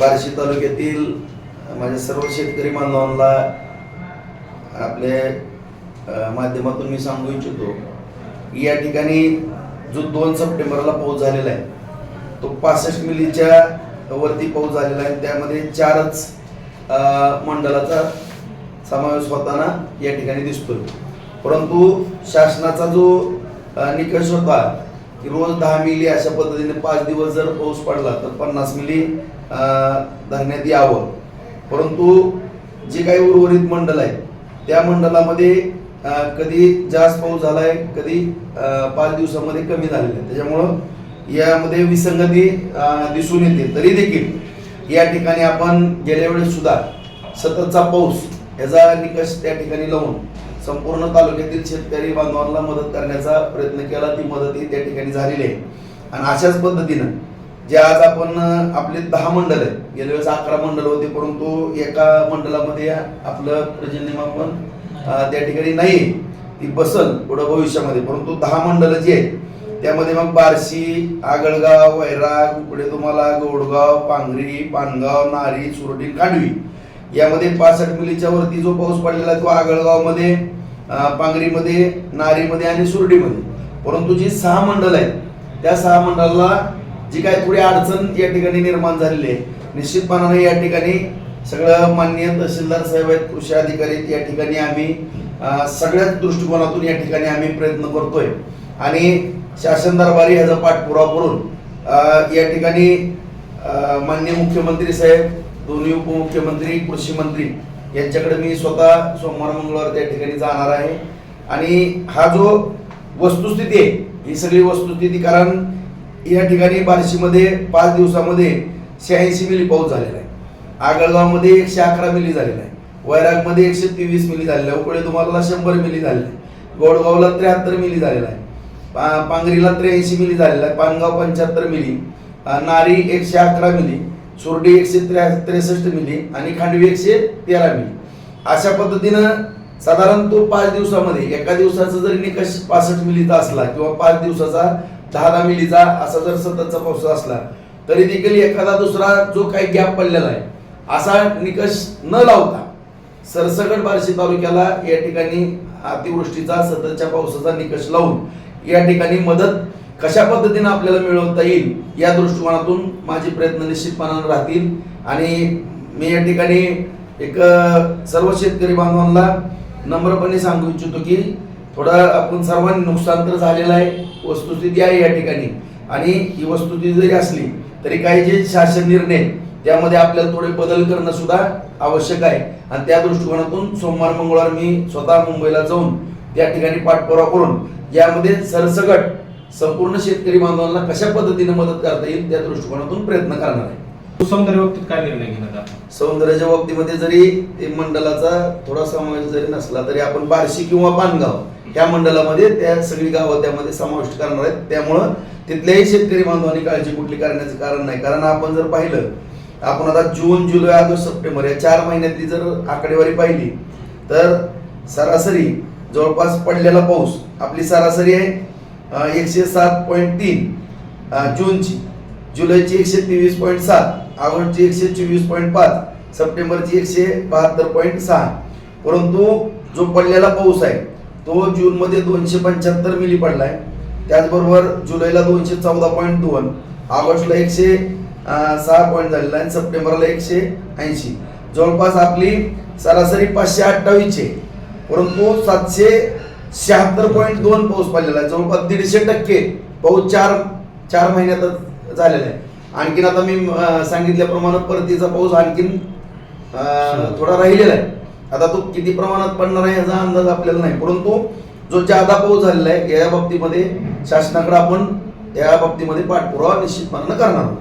बार्शी तालुक्यातील माझ्या सर्व शेतकरी बांधवांना आपल्या माध्यमातून मी सांगू इच्छितो की या ठिकाणी जो दोन सप्टेंबरला पाऊस झालेला आहे तो पासष्ट मिलीच्या वरती पाऊस झालेला आहे. त्यामध्ये चारच मंडळाचा समावेश होताना या ठिकाणी दिसतोय. परंतु शासनाचा जो निकष होता की रोज दहा मिली अशा पद्धतीने पाच दिवस जर पाऊस पडला तर पन्नास मिली धरण्यात यावं. परंतु जे काही उर्वरित मंडल आहे त्या मंडलामध्ये कधी जास्त पाऊस झालाय कधी पाच दिवसामध्ये कमी झालेला आहे. त्याच्यामुळं यामध्ये विसंगती दिसून येते. तरी देखील या ठिकाणी आपण गेल्या वेळेस सुद्धा सततचा पाऊस याचा निकष त्या ठिकाणी लावून संपूर्ण तालुक्यातील शेतकरी बांधवांना मदत करण्याचा प्रयत्न केला. ती मदतही त्या ठिकाणी झालेली आहे. आणि अशाच पद्धतीनं जे आज आपण आपले दहा मंडल आहेत. गेल्या वेळेस अकरा मंडल होते परंतु एका मंडळामध्ये आपलं पर्जन्यमापन त्या ठिकाणी नाही. ती बसल पुढं भविष्यामध्ये. परंतु दहा मंडल जी आहेत त्यामध्ये मग बार्शी आगळगाव वैराग पुढे तुम्हाला गोडगाव पांगरी पानगाव नारी चुरडी काढवी यामध्ये पासष्ट मिलीच्या वरती जो पाऊस पडलेला आहे तो आगळगावमध्ये पांगरीमध्ये नारीमध्ये आणि सुरडीमध्ये. परंतु जी सहा मंडल आहेत त्या सहा मंडळाला जी काय थोडी अडचण या ठिकाणी निर्माण झालेली आहे निश्चितपणाने या ठिकाणी सगळं माननीय तहसीलदार साहेब आहेत कृषी अधिकारी या ठिकाणी आम्ही सगळ्याच दृष्टिकोनातून या ठिकाणी आम्ही प्रयत्न करतोय. आणि शासन दरबारी ह्याचा पाठपुरावा करून या ठिकाणी मान्य माननीय मुख्यमंत्री साहेब दोन्ही उपमुख्यमंत्री कृषी मंत्री यांच्याकडे मी स्वतः सोमवार मंगळवार त्या ठिकाणी जाणार आहे. आणि हा जो वस्तुस्थिती आहे ही सगळी वस्तुस्थिती कारण या ठिकाणी बार्शीमध्ये पाच दिवसामध्ये शहाऐंशी मिली पाऊस झालेला आहे. आगळगावमध्ये एकशे अकरा मिली झालेला आहे. वैरागमध्ये एकशे तेवीस मिली झालेला आहे. उकडे तुम्हाला शंभर मिली झालेला आहे गोडगावला त्र्याहत्तर मिली झालेला आहे. पा- पांगरीला त्र्याऐंशी मिली झालेला आहे. पानगाव पंच्याहत्तर मिली. नारी एकशे अकरा मिली. सुरडी एकशे त्र्या त्रेसष्ट मिली आणि खांडवी एकशे तेरा मिली. अशा पद्धतीनं साधारण तो पाच दिवसामध्ये एका दिवसाचा जरी निकष पासष्ट मिलीचा असला किंवा पाच दिवसाचा दहा दहा मिलीचा असा जर सततचा पाऊस असला तरी देखील एखादा दुसरा जो काही गॅप पडलेला आहे असा निकष न लावता सरसकट बार्शी तालुक्याला या ठिकाणी अतिवृष्टीचा सततच्या पावसाचा निकष लावून या ठिकाणी मदत कशा पद्धतीने आपल्याला मिळवता येईल या दृष्टिकोनातून माझे प्रयत्न निश्चितपणानं राहतील. आणि मी या ठिकाणी एक सर्व शेतकरी बांधवांना नम्रपणे सांगू इच्छितो की थोडं आपण सर्वांनी नुकसान तर झालेलं आहे वस्तुस्थिती आहे या ठिकाणी. आणि ही वस्तुस्थिती जरी असली तरी काही जे शासन निर्णय त्यामध्ये आपल्याला थोडे बदल करणं सुद्धा आवश्यक आहे. आणि त्या दृष्टिकोनातून सोमवार मंगळवार मी स्वतः मुंबईला जाऊन त्या ठिकाणी पाठपुरावा करून यामध्ये सरसकट संपूर्ण शेतकरी बांधवांना कशा पद्धतीने मदत करता येईल त्या दृष्टिकोनातून प्रयत्न करणार आहे. सौंदर्य बाबतीत काय निर्णय घेण्यात आला सौंदर्याच्या बाबतीमध्ये जरी ते मंडलाचा थोडा समावेश जरी नसला तरी आपण बार्शी किंवा पानगाव या मंडलामध्ये त्या सगळी गावं त्यामध्ये समाविष्ट करणार आहेत. त्यामुळं तिथल्याही शेतकरी बांधवांनी काळजी कुठली करण्याचं कारण नाही. कारण आपण जर पाहिलं आपण आता जून जुलै ऑगस्ट सप्टेंबर या चार महिन्यातली जर आकडेवारी पाहिली तर सरासरी जवळपास पडलेला पाऊस आपली सरासरी आहे एकशे सात पॉईंट तीन जूनची. जुलैची एकशे तेवीस पॉईंट सात ऑगस्टची एकशे चोवीस पॉईंट पाच सप्टेंबरची एकशे बहात्तर पॉईंट सहा. परंतु जो पडलेला पाऊस आहे तो जूनमध्ये दोनशे पंच्याहत्तर मिली पडला आहे त्याचबरोबर जुलैला दोनशे चौदा पॉईंट दोन ऑगस्टला एकशे सहा पॉईंट झालेला आहे आणि सप्टेंबरला एकशे ऐंशी. जवळपास आपली सरासरी पाचशे अठ्ठावीसशे परंतु सातशे शहात्तर पॉईंट दोन पाऊस पडलेला आहे. जवळपास दीडशे टक्के पाऊस चार चार महिन्यातच झालेला आहे. आणखीन आता मी सांगितल्याप्रमाणे परतीचा पाऊस आणखीन थोडा राहिलेला आहे. आता तो किती प्रमाणात पडणार आहे याचा अंदाज आपल्याला नाही. परंतु जो जादा पाऊस झालेला आहे या बाबतीमध्ये शासनाकडे आपण या बाबतीमध्ये पाठपुरावा निश्चितपणानं करणार आहोत.